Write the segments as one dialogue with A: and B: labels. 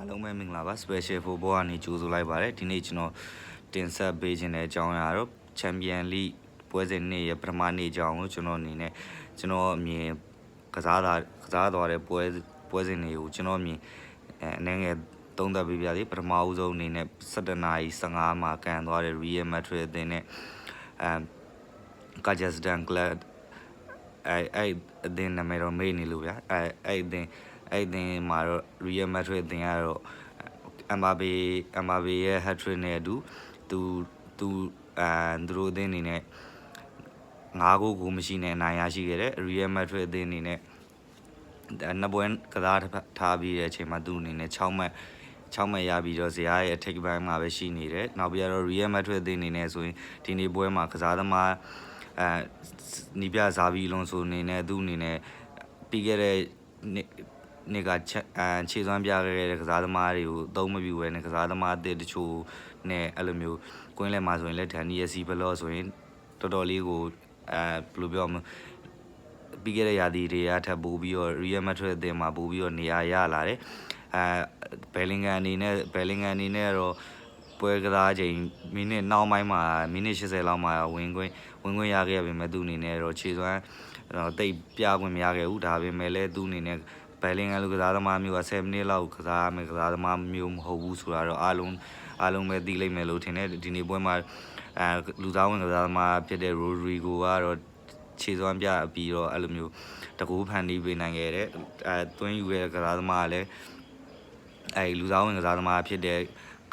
A: အားလုံးပဲမင်္ဂလာပါ special football ကနေကြိုဆိုလိုက်ပါတယ်ဒီနေ့ကျွန်တော်တင်ဆက်ပေးခြင်းတဲ့အကြောင်းအရာတော့ Champion League ပွဲစဉ်နေ့ရဲ့ပထမနေ့အကြောင်းကိုကျွန်တော်အနေနဲ့ကျွန်တော်အမြင်ကစားတာကစားသွားတဲ့ပွဲပွဲစဉ်တွေကိုကျွန်တော်အမြင်အဲအနေငယ်သုံးသပ်ပေးပြစီပထမဦးဆုံးအနေနဲ့17နာရီ15မှာကန်သွားတဲ့ Real Madrid အသင်းနဲ့အဲ Kazakhstan Club အဲအဲ့အသင်းနာမည်တော့မေ့နေလို့ဗျာအဲအဲ့အသင်း အဲ့အသင်းမှာတော့ Real Madrid အသင်းကတော့ Mbappe Mbappe ရဲ့ hat-trick နဲ့အတူသူသူအဲသူတို့အသင်းအနေနဲ့ငါးဂိုးကိုမရှိနဲ့အနိုင်ရရှိခဲ့တယ် Real Madrid အသင်းအနေနဲ့နှစ်ပွဲကစားထားပြီးတဲ့အချိန်မှာသူ့အနေနဲ့6မှတ်6မှတ်ရပြီးတော့ဇရာရဲ့အထက်ပိုင်းမှာပဲရှိနေတယ်နောက်ပြီးတော့ Real Madrid အသင်းအနေနဲ့ဆိုရင်ဒီနေ့ပွဲမှာကစားသမားအဲနီးပြဇာဗီလွန်ဆိုအနေနဲ့သူ့အနေနဲ့ပြီးခဲ့တဲ့ နေ့နေ့ကချက်အန်ခြေစွမ်းပြခဲ့တဲ့ကစားသမားတွေကိုအသုံးမပြုဘဲနဲ့ကစားသမားအသစ်တချို့နဲ့အဲ့လိုမျိုးကွင်းလဲမှာဆိုရင်လက်ဒန်နီရဲ့စီဘလော့ဆိုရင်တော်တော်လေးကိုအဲဘယ်လိုပြောမလဲပြီးခဲ့တဲ့ရာသီတွေကထပ်ပိုးပြီးတော့ Real Madrid အသင်းမှာပိုးပြီးတော့နေရာရလာတယ်အဲဘယ်လင်ဂန်အနေနဲ့ဘယ်လင်ဂန်အနေနဲ့တော့ပွဲကစားချိန်မိနစ်နောက်ပိုင်းမှာမိနစ်80လောက်မှာဝင်ခွင့်ဝင်ခွင့်ရခဲ့ပေမဲ့သူ့အနေနဲ့တော့ခြေစွမ်းတော့တိတ်ပြခွင့်မရခဲ့ဘူးဒါပေမဲ့လည်းသူ့အနေနဲ့ ဘယ်လင်ဂန်လိုကစားသမားမျိုးက7မိနစ်လောက်ကစားရမယ်ကစားသမားမျိုးမဟုတ်ဘူးဆိုတာတော့အားလုံးအားလုံးပဲသိလိမ့်မယ်လို့ထင်တယ်ဒီနေ့ပွဲမှာအဲလူသားဝင်ကစားသမားဖြစ်တဲ့ Rodrigo ကတော့ခြေစွမ်းပြပြီးတော့အဲ့လိုမျိုးတကူဖန်တီးပေးနိုင်ခဲ့တယ်အဲသွင်းယူရဲ့ကစားသမားကလည်းအဲလူသားဝင်ကစားသမားဖြစ်တဲ့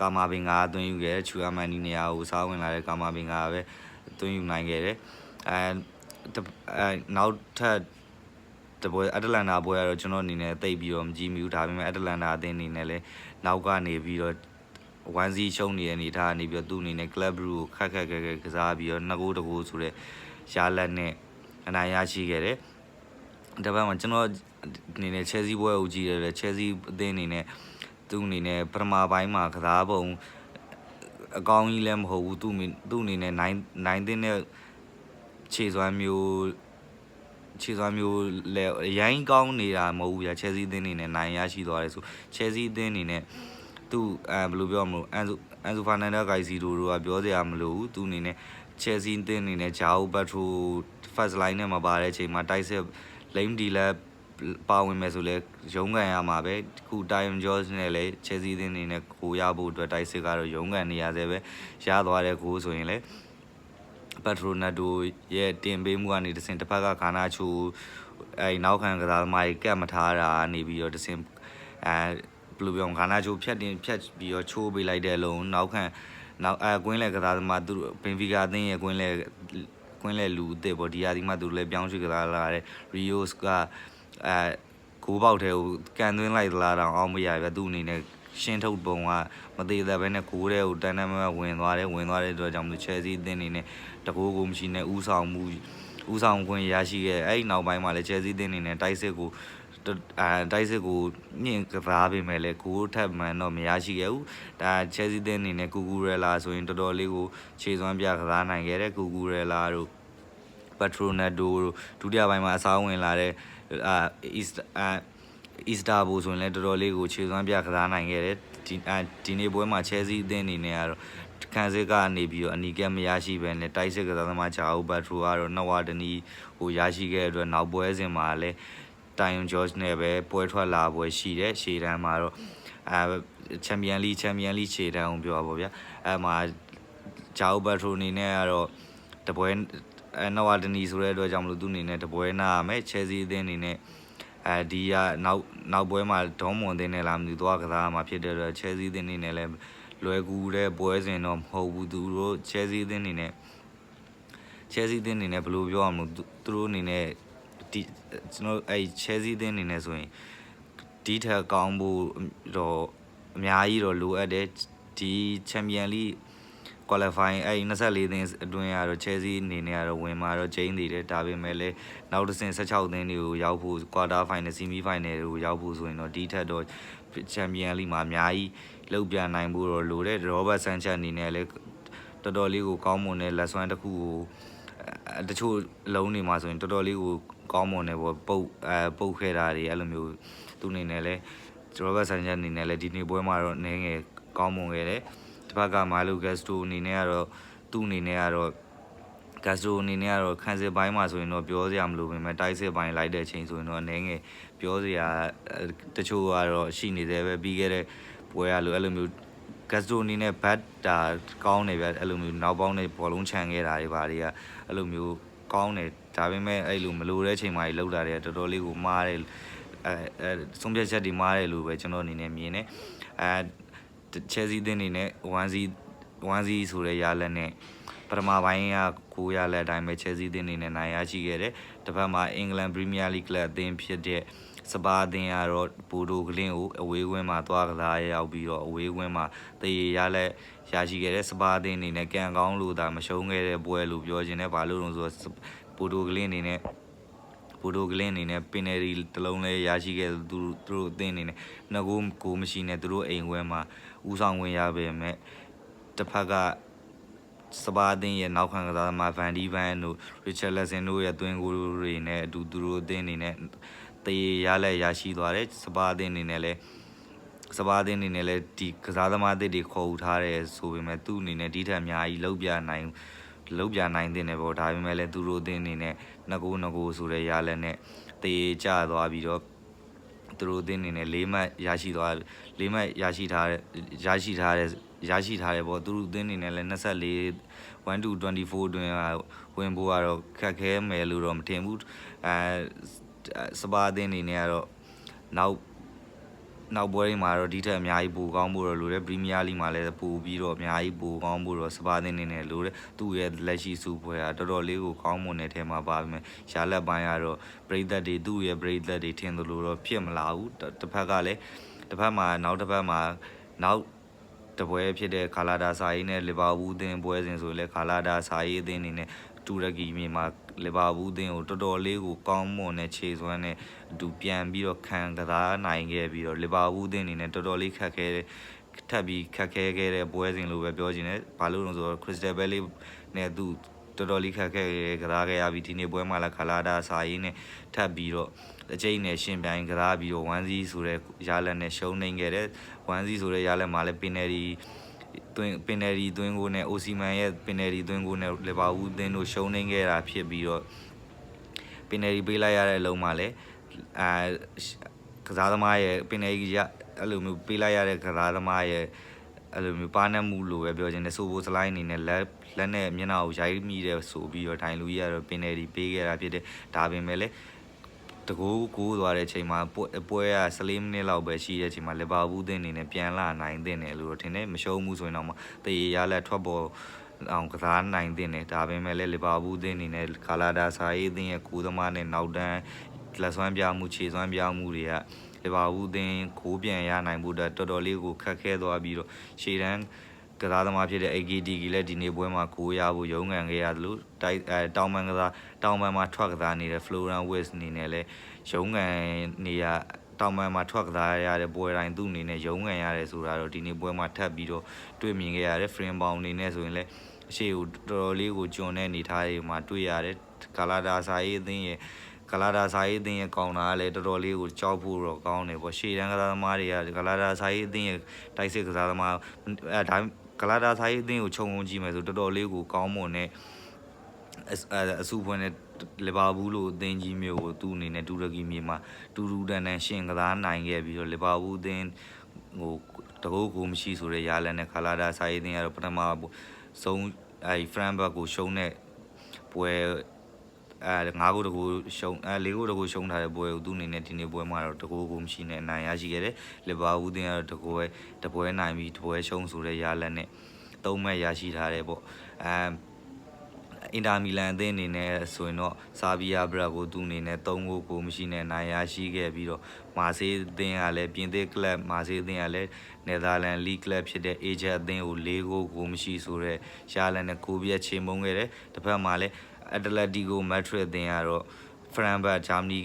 A: ကာမာဘင်ကသွင်းယူခဲ့ချူအမန်နီနေရာကိုစားဝင်လာတဲ့ကာမာဘင်ကပဲသွင်းယူနိုင်ခဲ့တယ်အဲအဲနောက်ထပ် တပွဲအတလန်တာပွဲကတော့ကျွန်တော်အနေနဲ့တိတ်ပြီးတော့မကြည့်မိဘူးဒါပေမဲ့အတလန်တာအသင်းအနေနဲ့လည်းနောက်ကနေပြီးတော့ဝမ်စီရှုံးနေတဲ့အနေထားကနေပြီးတော့သူ့အနေနဲ့ club brew ကိုခက်ခက်ခက်ခက်ကစားပြီးတော့နှစ်ဂိုးတစ်ဂိုးဆိုတဲ့ရှားလက်နဲ့အနိုင်ရရှိခဲ့တယ်။ဒါပေမဲ့ကျွန်တော်အနေနဲ့ Chelsea ပွဲကိုကြည့်ရတယ် Chelsea အသင်းအနေနဲ့သူ့အနေနဲ့ပထမပိုင်းမှာကစားပုံအကောင်းကြီးလည်းမဟုတ်ဘူးသူ့သူ့အနေနဲ့နိုင်နိုင်တဲ့ခြေစွမ်းမျိုး ခြေစွမ်းမျိုးလဲရိုင်းကောင်းနေတာမဟုတ်ဘူးဗျာ Chelsea အသင်းအနေနဲ့နိုင်ရရှိသွားတယ်ဆို Chelsea အသင်းအနေနဲ့သူ့အဲဘယ်လိုပြောမလို့အန်ဆိုအန်ဆိုဖာနန်ဒါဂိုင်စီတို့ကပြောစရာမလိုဘူးသူအနေနဲ့ Chelsea အသင်းအနေနဲ့ဂျာအိုဘတ်ထရို first line နဲ့မှာပါတဲ့အချိန်မှာတိုက်စစ်လိမ်ဒီလက်ပါဝင်မယ်ဆိုလဲရုံးကန်ရမှာပဲခုတိုင်ဂျော့စ်နဲ့လည်း Chelsea အသင်းအနေနဲ့ကိုရဖို့အတွက်တိုက်စစ်ကတော့ရုံးကန်နေရသေးပဲရသွားတဲ့ကိုဆိုရင်လည်း ပက်ထရိုနက်ဒိုရဲ့တင်ပေးမှုကနေတစင်တစ်ဖက်ကခါနာချိုအဲနောက်ခံကစားသမားကြီးကတ်မထားတာနေပြီးတော့တစင်အဲဘယ်လိုပြောခါနာချိုဖြတ်တင်ဖြတ်ပြီးတော့ချိုးပေးလိုက်တဲ့အလုံးနောက်ခံနောက်အဲကွင်းလဲကစားသမားသူဘင်ဖီကာအသင်းရဲ့ကွင်းလဲကွင်းလဲလူအစ်စ်ပေါ့ဒီဟာဒီမှာသူလည်းပြောင်းရွှေ့ကစားလာတဲ့ Rios ကအဲကိုပေါက်ထဲကိုကန်သွင်းလိုက်သလားတော့အောင်မရပဲသူ့အနေနဲ့ ရှင်းထုတ်ပုံကမသေးတဲ့ဘဲနဲ့ကိုးတဲ့ကိုတန်းတန်းမမဝင်သွားတယ်ဝင်သွားတဲ့အတွက်ကြောင့်မလို့ Chelsea အသင်းအနေနဲ့တကိုးကိုမရှိနဲ့ဥဆောင်မှုဥဆောင်ခွင့်ရရှိခဲ့အဲ့ဒီနောက်ပိုင်းမှာလည်း Chelsea အသင်းအနေနဲ့တိုက်စစ်ကိုအဲတိုက်စစ်ကိုမြင့်ကစားပေးမယ်လေကိုထပ်မှန်တော့မရရှိခဲ့ဘူးဒါ Chelsea အသင်းအနေနဲ့ကူကူရဲလာဆိုရင်တော်တော်လေးကိုခြေစွမ်းပြကစားနိုင်ခဲ့တယ်ကူကူရဲလာတို့ပက်ထရိုနက်ဒိုတို့ဒုတိယပိုင်းမှာအစားဝင်လာတဲ့အာ East အာ Easter ဘူဆိုရင်လည်းတော်တော်လေးကိုခြေစွမ်းပြကစားနိုင်ခဲ့တယ်ဒီဒီနေ့ပွဲမှာ Chelsea အသင်းအနေနဲ့ကတော့ခံစစ်ကနေပြီးတော့အနီကက်မရရှိပဲနဲ့တိုက်စစ်ကစားသမားချာအိုဘတ်ထရိုကတော့နှစ်ဝါတနီဟိုရရှိခဲ့တဲ့အတွက်နောက်ပွဲစဉ်မှာလည်းတိုင်ယွန်ဂျော့ချ်နဲ့ပဲပွဲထွက်လာပွဲရှိတယ်ရှေ့တန်းမှာတော့အဲချန်ပီယံလိချန်ပီယံလိခြေတန်းကိုပြောပါဗျာအဲမှာဂျာအိုဘတ်ထရိုအနေနဲ့ကတော့တပွဲအဲနဝါဒနီဆိုတဲ့အတွက်ကြောင့်မလို့သူအနေနဲ့တပွဲနာရမယ်ချယ်ဆီအသင်းအနေနဲ့ အဲဒီကနောက်နောက်ပွဲမှာဒေါမွန်အသင်းနဲ့လာမသိသွားကစားမှာဖြစ်တဲ့အတွက်ချယ်ဆီအသင်းအနေနဲ့လည်းလွယ်ကူတဲ့ပွဲစဉ်တော့မဟုတ်ဘူးသူတို့ချယ်ဆီအသင်းအနေနဲ့ချယ်ဆီအသင်းအနေနဲ့ဘယ်လိုပြောရမလဲသူတို့အနေနဲ့ဒီကျွန်တော်အဲချယ်ဆီအသင်းအနေနဲ့ဆိုရင်ဒီထက်ကောင်းဖို့တော့အများကြီးတော့လိုအပ်တယ်ဒီချန်ပီယံလိ qualifying အဲ့24သင်းအတွင်းကတော့ Chelsea အနေနဲ့ကတော့ဝင်มาတော့ကျင်းသေးတယ်ဒါပေမဲ့လည်းနောက်တစ်ဆင့်16သင်းတွေကိုရောက်ဖို့ quarter final semi final တွေကိုရောက်ဖို့ဆိုရင်တော့ဒီထက်တော့ Champion League မှာအများကြီးလောက်ပြန်နိုင်ဖို့တော့လိုတယ် Robert Sanchez အနေနဲ့လည်းတော်တော်လေးကိုကောင်းမွန်တဲ့လက်စွမ်းတစ်ခုကိုတချို့လုံးနေမှာဆိုရင်တော်တော်လေးကိုကောင်းမွန်တယ်ပေါ့ပုတ်အဲပုတ်ခဲ့တာတွေအဲ့လိုမျိုးသူအနေနဲ့လည်းကျွန်တော်ဘက်ဆိုင်ချက်အနေနဲ့လည်းဒီနေ့ပွဲမှာတော့အနေငယ်ကောင်းမွန်ခဲ့တယ် တစ်ဖက်ကမာလူဂက်စတိုအနေနဲ့ကတော့သူ့အနေနဲ့ကတော့ဂက်စတိုအနေနဲ့ကတော့ခန်းစစ်ပိုင်းမှာဆိုရင်တော့ပြောစရာမလိုပေမဲ့တိုက်စစ်ပိုင်းလိုက်တဲ့အချိန်ဆိုရင်တော့အနေငယ်ပြောစရာတချို့ကတော့ရှိနေသေးပဲပြီးခဲ့တဲ့ပွဲရလို့အဲ့လိုမျိုးဂက်စတိုအနေနဲ့ဘတ်တာကောင်းနေဗျအဲ့လိုမျိုးနောက်ပေါင်းနဲ့ဘောလုံးချန်ခဲ့တာတွေပါတွေကအဲ့လိုမျိုးကောင်းတယ်ဒါပေမဲ့အဲ့လိုမလိုတဲ့အချိန်မှာကြီးလောက်တာတွေကတော်တော်လေးကိုမှားတယ်အဲအဲဆုံးဖြတ်ချက်တွေမားတယ်လို့ပဲကျွန်တော်အနေနဲ့မြင်တယ်အဲ ချယ်ဆီတင်းနေနဲ့1 0 1 0ဆိုတဲ့ရလက်နဲ့ပထမပိုင်းက9ရလက်အတိုင်းပဲချယ်ဆီတင်းနေနဲ့နိုင်ရရှိခဲ့တယ်တစ်ဖက်မှာအင်္ဂလန်ပရီးမီးယားလိဂ်ကလပ်အသင်းဖြစ်တဲ့စပါအသင်းကတော့ဘူဒိုကလင်းကိုအဝေးကွင်းမှာသွားကစားရောက်ပြီးတော့အဝေးကွင်းမှာတည်ရလက်ရရှိခဲ့တဲ့စပါအသင်းအနေနဲ့ကံကောင်းလို့သာမရှုံးခဲ့တဲ့ပွဲလို့ပြောခြင်းနဲ့ဘာလို့လဲဆိုတော့ဘူဒိုကလင်းအနေနဲ့ဘူဒိုကလင်းအနေနဲ့ပင်နယ်ရီတစ်လုံးလေးရရှိခဲ့သူသူတို့အသင်းအနေနဲ့ငကိုကိုမရှိနဲ့သူတို့အိမ်ခွဲမှာ ဦးဆောင်ဝင်ရပေမဲ့တစ်ဖက်ကစပါအသင်းရဲ့နောက်ခံကစားသမားဗန်ဒီဗန်တို့ရစ်ချက်လက်ဆင်တို့ရဲ့သွင်းကိုတွေနဲ့အတူသူတို့အသင်းအနေနဲ့တရေရလက်ရရှိသွားတယ်စပါအသင်းအနေနဲ့လည်းစပါးအသင်းအနေနဲ့လည်းဒီကစားသမားအသစ်တွေခေါ်ယူထားတယ်ဆိုပေမဲ့သူ့အနေနဲ့ဒီထက်အများကြီးလောက်ပြနိုင်လောက်ပြနိုင်တဲ့နယ်ပေါ့ဒါပေမဲ့လည်းသူတို့အသင်းအနေနဲ့ငကိုငကိုဆိုတဲ့ရလက်နဲ့တေးကြသွားပြီးတော့ သူတို့အသင်းအနေနဲ့၄မှတ်ရရှိသွား၄မှတ်ရရှိထားတဲ့ရရှိထားတဲ့ရရှိထားတယ်ပေါ့သူတို့အသင်းအနေနဲ့လည်း24 1 to 24အတွင်းဝင်ဖို့ကတော့ခက်ခဲမယ်လို့တော့မထင်ဘူးအဲစပါအသင်းအနေနဲ့ကတော့နောက် နောက်ပွဲတွေမှာတော့ဒီထက်အများကြီးပိုကောင်းဖို့တော့လိုတယ်ပရီးမီးယားလိမှာလည်းပိုပြီးတော့အများကြီးပိုကောင်းဖို့တော့စပါးသင်းနေနေလိုတယ်သူ့ရဲ့လက်ရှိစုပွဲကတော်တော်လေးကိုကောင်းမွန်တဲ့ထဲမှာပါပဲရှားလက်ပိုင်းကတော့ပရိသတ်တွေသူ့ရဲ့ပရိသတ်တွေထင်သလိုတော့ဖြစ်မလာဘူးတစ်ဖက်ကလည်းတစ်ဖက်မှာနောက်တစ်ဖက်မှာနောက်တပွဲဖြစ်တဲ့ခါလာဒါစာရေးနဲ့လီဗာပူးအသင်းပွဲစဉ်ဆိုရင်လည်းခါလာဒါစာရေးအသင်းအနေနဲ့တူရကီမြေမှာ လီဗာပူးအသင်းကိုတော်တော်လေးကိုကောင်းမွန်တဲ့ခြေစွမ်းနဲ့အတူပြန်ပြီးတော့ခံကစားနိုင်ခဲ့ပြီးတော့လီဗာပူးအသင်းအနေနဲ့တော်တော်လေးခက်ခဲတဲ့ထပ်ပြီးခက်ခဲခဲ့တဲ့ပွဲစဉ်လို့ပဲပြောချင်တယ်ဘာလို့လဲဆိုတော့ Crystal Palace နဲ့သူတော်တော်လေးခက်ခဲကစားခဲ့ရပြီးဒီနေ့ပွဲမှာလည်းခလာဒါစာရေးနဲ့ထပ်ပြီးတော့အကျိတ်နဲ့ရှင်ပြိုင်ကစားပြီးတော့1 0ဆိုတဲ့ရလက်နဲ့ရှုံးနေခဲ့တယ်1 0ဆိုတဲ့ရလက်မှာလည်းပ င်နယ်ဒီတွင်ပင်နယ်ဒီတွင်းကိုနဲ့အိုစီမန်ရဲ့ပင်နယ်ဒီတွင်းကိုနဲ့လီဗာပူးအသင်းတို့ရှုံးနေခဲ့တာဖြစ်ပြီးတော့ပင်နယ်ဒီပေးလိုက်ရတဲ့အလုံးမှာလည်းအာကစားသမားရဲ့ပင်နယ်ဒီရအဲ့လိုမျိုးပေးလိုက်ရတဲ့ကစားသမားရဲ့အဲ့လိုမျိုးပါနေမှုလို့ပဲပြောချင်တယ်ဆိုဘိုစလိုင်းအနေနဲ့လက်လက်နဲ့မျက်နှာကိုရိုက်မိတယ်ဆိုပြီးတော့ထိုင်လူကြီးကတော့ပင်နယ်ဒီပေးခဲ့တာဖြစ်တယ်ဒါပေမဲ့လည်း တကူကိုသွားတဲ့အချိန်မှာပွဲပွဲက14မိနစ်လောက်ပဲရှိတဲ့အချိန်မှာလီဗာပူးအသင်းအနေနဲ့ပြန်လာနိုင်တဲ့နယ်လို့ထင်တယ်မရှုံးဘူးဆိုရင်တော့တရေရလက်ထွက်ပေါ်အောင်ကစားနိုင်တဲ့နယ်ဒါပေမဲ့လည်းလီဗာပူးအသင်းအနေနဲ့ကာလာဒါဆာရေးအသင်းရဲ့ကိုသမားနဲ့နောက်တန်းလက်စွမ်းပြမှုခြေစွမ်းပြမှုတွေကလီဗာပူးအသင်းကိုပြန်ရနိုင်ဖို့အတွက်တော်တော်လေးကိုခက်ခဲသွားပြီးတော့ရှေ့တန်း ကစားသမားဖြစ်တဲ့ AKT ကလည်းဒီနေ့ပွဲမှာကိုရဖို့ရုန်းကန်ခဲ့ရတယ်လို့တိုက်အဲတောင်ပန်ကစားတောင်ပန်မှာထွက်ကစားနေတဲ့ Floran West အနေနဲ့လည်းရုန်းကန်နေရတောင်ပန်မှာထွက်ကစားရတဲ့ပွဲတိုင်းသူ့အနေနဲ့ရုန်းကန်ရတယ်ဆိုတာတော့ဒီနေ့ပွဲမှာထပ်ပြီးတော့တွေ့မြင်ခဲ့ရတယ် frame bound အနေနဲ့ဆိုရင်လည်းအရှိကိုတော်တော်လေးကိုကျွန်းတဲ့အနေထားတွေမှာတွေ့ရတယ်ကာလာဒါစာရေးအသင်းရဲ့ကလာဒါစာရေးအသင်းရဲ့ကောင်တာကလည်းတော်တော်လေးကိုကြောက်ဖို့တော့ကောင်းတယ်ပေါ့ရှေ့တန်းကစားသမားတွေကကလာဒါစာရေးအသင်းရဲ့တိုက်စစ်ကစားသမားအဲဒါ ကလာဒါစာရေးအသင်းကိုခြုံငုံကြည့်မယ်ဆိုတော်တော်လေးကိုကောင်းမွန်တဲ့အဆူဖွင့်တဲ့လီဗာပူးလိုအသင်းကြီးမျိုးကိုသူ့အနေနဲ့တူရကီမြေမှာတူတူတန်တန်ရှင်ကစားနိုင်ခဲ့ပြီးတော့လီဗာပူးအသင်းဟိုတကုတ်ကိုမရှိဆိုတဲ့ရလန်နဲ့ခလာဒါစာရေးအသင်းကတော့ပထမဆုံးအဲဖရန်ဘတ်ကိုရှုံးတဲ့ပွဲ အဲငါးခုတကူရှုံးအဲလေးခုတကူရှုံးထားတဲ့ပွဲကိုသူ့အနေနဲ့ဒီနေ့ပွဲမှာတော့တကူကိုမရှိနဲ့နိုင်ရရှိခဲ့တယ်လီဗာပူးတင်ကတော့တကူပဲတပွဲနိုင်ပြီးတပွဲရှုံးဆိုတဲ့ရလက်နဲ့သုံးမဲ့ရရှိထားတယ်ပေါ့အဲအင်တာမီလန်အသင်းအနေနဲ့ဆိုရင်တော့ဆာဗီယာဘရက်ကိုသူ့အနေနဲ့၃ဂိုးကိုမရှိနဲ့နိုင်ရရှိခဲ့ပြီးတော့မာဆေးအသင်းကလည်းပြင်သစ်ကလပ်မာဆေးအသင်းကလည်းနယ်သာလန်လီကလပ်ဖြစ်တဲ့အေဂျက်အသင်းကို၄ဂိုးကိုမရှိဆိုတဲ့ရှားလန်နဲ့ကိုပြက်ချေမုန်းခဲ့တယ်တစ်ဖက်မှာလည်း အက်တလက်တီကိုမက်ဒရစ်အသင်းကတော့ဖရန်ဘတ်ဂျာမနီ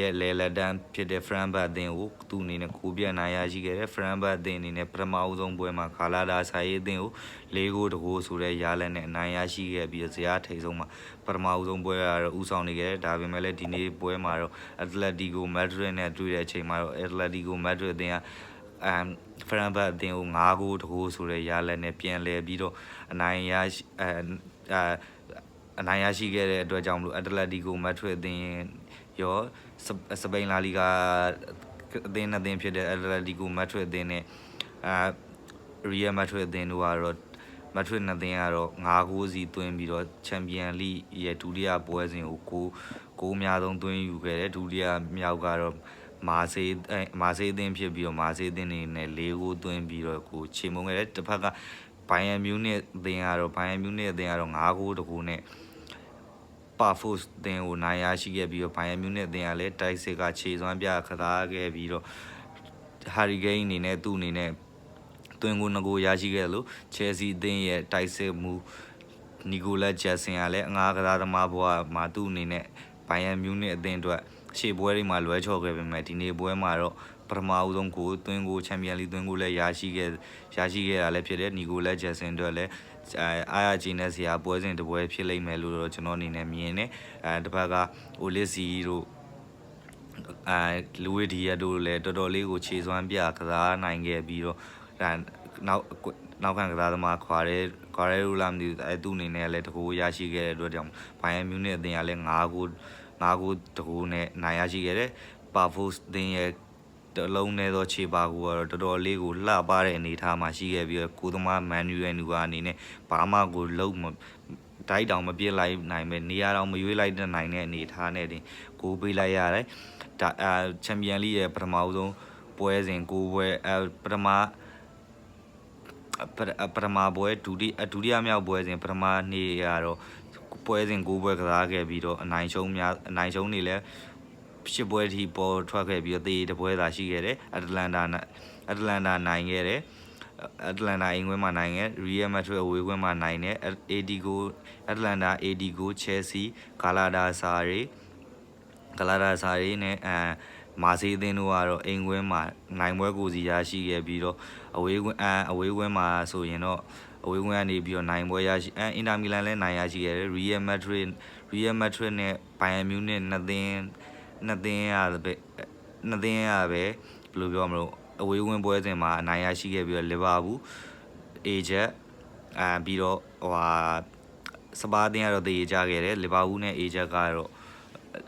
A: ရဲ့လေလက်တန်းဖြစ်တဲ့ဖရန်ဘတ်အသင်းကိုသူ့အနေနဲ့ကိုပြတ်နိုင်ရရှိခဲ့တယ်ဖရန်ဘတ်အသင်းအနေနဲ့ပထမအဆုံးပွဲမှာခါလာဒါဆိုင်ရေးအသင်းကို၄ဂိုးတကိုးဆိုတဲ့ရလက်နဲ့အနိုင်ရရှိခဲ့ပြီးဇယားထိပ်ဆုံးမှာပထမအဆုံးပွဲကတော့ဥဆောင်နေခဲ့တယ်ဒါပေမဲ့လည်းဒီနေ့ပွဲမှာတော့အက်တလက်တီကိုမက်ဒရစ်နဲ့တွေ့တဲ့အချိန်မှာတော့အက်တလက်တီကိုမက်ဒရစ်အသင်းကအမ်ဖရန်ဘတ်အသင်းကို၅ဂိုးတကိုးဆိုတဲ့ရလက်နဲ့ပြန်လဲပြီးတော့အနိုင်ရရှိအဲ အဲအနိုင်ရရှိခဲ့တဲ့အတွက်ကြောင့်မလို့အက်တလက်တီကိုမက်ဒရစ်အသင်းရောစစပိန်လာလီဂါအသင်းနှစ်သင်းဖြစ်တဲ့အက်တလက်တီကိုမက်ဒရစ်အသင်းနဲ့အာရီယယ်မက်ဒရစ်အသင်းတို့ကတော့မက်ဒရစ်နှစ်သင်းကတော့၅ဂိုးစီသွင်းပြီးတော့ချန်ပီယံလိရဲ့ဒုတိယပွဲစဉ်ကိုကိုကိုအများဆုံးသွင်းယူခဲ့တယ်ဒုတိယမြောက်ကတော့မာဆေးအဲမာဆေးအသင်းဖြစ်ပြီးတော့မာဆေးအသင်းနေနဲ့၄ဂိုးသွင်းပြီးတော့ကိုချေမုံခဲ့တယ်တစ်ဖက်ကဘိုင်ယန်မြူးနစ်အသင်းကတော့ဘိုင်ယန်မြူးနစ်အသင်းကတော့၅ဂိုးတကူနဲ့ ပါဖိုစ်အသင်းကိုနိုင်ရရှိခဲ့ပြီးတော့ဘိုင်ယန်မြူးနစ်အသင်းကလည်းတိုက်စစ်ကခြေစွမ်းပြခသားခဲ့ပြီးတော့ဟာရီဂိန်းအနေနဲ့သူ့အနေနဲ့တွင်ကိုငကိုရရှိခဲ့လို့ချယ်ဆီအသင်းရဲ့တိုက်စစ်မှုနီကိုလက်ဂျက်ဆင်ကလည်းအငားကစားသမားဘဝမှာသူ့အနေနဲ့ဘိုင်ယန်မြူးနစ်အသင်းအတွက်ရှေ့ပွဲတွေမှာလွဲချော်ခဲ့ပေမဲ့ဒီနေ့ပွဲမှာတော့ပထမအဦးဆုံးကိုသွင်းကိုချန်ပီယံလိသွင်းကိုလည်းရရှိခဲ့ရရှိခဲ့တာလည်းဖြစ်တယ်နီကိုလက်ဂျက်ဆင်အတွက်လည်း အာယာဂျီနဲ့ဆရာပွဲစဉ်တစ်ပွဲဖြစ်လိမ့်မယ်လို့တော့ကျွန်တော်အနေနဲ့မြင်နေအဲတစ်ဖက်ကအိုလစ်စီတို့အဲလူဝီဒီယာတို့လည်းတော်တော်လေးကိုခြေစွမ်းပြကစားနိုင်ခဲ့ပြီးတော့အဲနောက်နောက်ခံကစားသမားခွာရဲခွာရဲရူလာမသိဘူးအဲသူ့အနေနဲ့လည်းတကူရရှိခဲ့တဲ့အတွက်ကြောင့်ဘိုင်ယန်မြူးနစ်အသင်းကလည်း၅ဂိုး၅ဂိုးတကူနဲ့နိုင်ရရှိခဲ့တယ်ပါဖိုစ်အသင်းရဲ့ တလုံးနဲ့သောခြေပါကိုကတော့တော်တော်လေးကိုလှပတဲ့အနေအထားမှာရှိခဲ့ပြီးတော့ကိုသမားမန်နူရယ်နူကအနေနဲ့ဘာမှကိုလုံးမဒိုက်တောင်မပြစ်လိုက်နိုင်ပဲနေရာတောင်မရွေးလိုက်တဲ့နိုင်တဲ့အနေအထားနဲ့တင်ကိုပေးလိုက်ရတယ်ဒါအာချန်ပီယံလိရဲ့ပထမဦးဆုံးပွဲစဉ်ကိုပွဲအပထမပထပထမပွဲဒုတိယဒုတိယမြောက်ပွဲစဉ်ပထမနေ့ရတော့ပွဲစဉ်ကိုပွဲကစားခဲ့ပြီးတော့အနိုင်ရှုံးများအနိုင်ရှုံးနေလဲ ရှစ်ပွဲထိပေါ်ထွက်ခဲ့ပြီးတော့တေးတပွဲသာရှိခဲ့တယ်အတလန်တာအတလန်တာနိုင်ခဲ့တယ်အတလန်တာအိမ်ခွင်းမှာနိုင်ခဲ့ရီယယ်မက်ဒရစ်အဝေးခွင်းမှာနိုင်တယ် AD ကိုအတလန်တာ AD ကိုချယ်ဆီဂါလာဒါစာရီဂလာဒါစာရီနဲ့အဲမာစီအသင်းတို့ကတော့အိမ်ခွင်းမှာနိုင်ပွဲကိုစီရရှိခဲ့ပြီးတော့အဝေးခွင်းအအဝေးခွင်းမှာဆိုရင်တော့အဝေးခွင်းကနေပြီးတော့နိုင်ပွဲရရှိအဲအင်တာမီလန်လည်းနိုင်ရရှိခဲ့တယ်ရီယယ်မက်ဒရစ်ရီယယ်မက်ဒရစ်နဲ့ဘိုင်ယန်မြူးနစ်နှစ်သင်း နှစ်သင်းရပဲနှစ်သင်းရပဲဘယ်လိုပြောမလို့အဝေးဝင်ပွဲစဉ်မှာအနိုင်ရရှိခဲ့ပြီးတော့လီဗာပူးအေဂျက်အာပြီးတော့ဟိုဟာစပါးအသင်းကတော့တည်ကြခဲ့တယ်လီဗာပူးနဲ့အေဂျက်ကတော့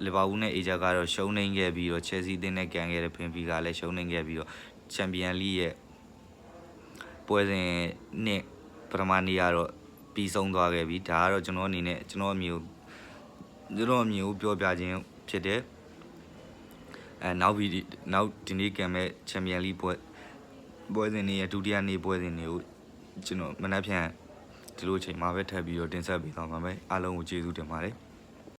A: လီဗာပူးနဲ့အေဂျက်ကတော့ရှုံးနေခဲ့ပြီးတော့ချယ်ဆီအသင်းနဲ့ကန်ခဲ့တဲ့ဖင်ဖီကလည်းရှုံးနေခဲ့ပြီးတော့ချန်ပီယံလိရဲ့ပွဲစဉ်နဲ့ပထမနေ့ကတော့ပြီးဆုံးသွားခဲ့ပြီဒါကတော့ကျွန်တော်အနေနဲ့ကျွန်တော်အမျိုးကျွန်တော်အမျိုးပြောပြခြင်းဖြစ်တယ် အဲနောက်ဗီဒီနောက်ဒီနေ့ကံမဲ့ချန်ပီယံလိပွဲပွဲစဉ်တွေရဲ့ဒုတိယနေ့ပွဲစဉ်တွေကိုကျွန်တော်မနှက်ဖြန်ဒီလိုအချိန်မှာပဲထပ်ပြီးတော့တင်ဆက်ပေးသွားပါမယ်အားလုံးကိုကျေးဇူးတင်ပါတယ်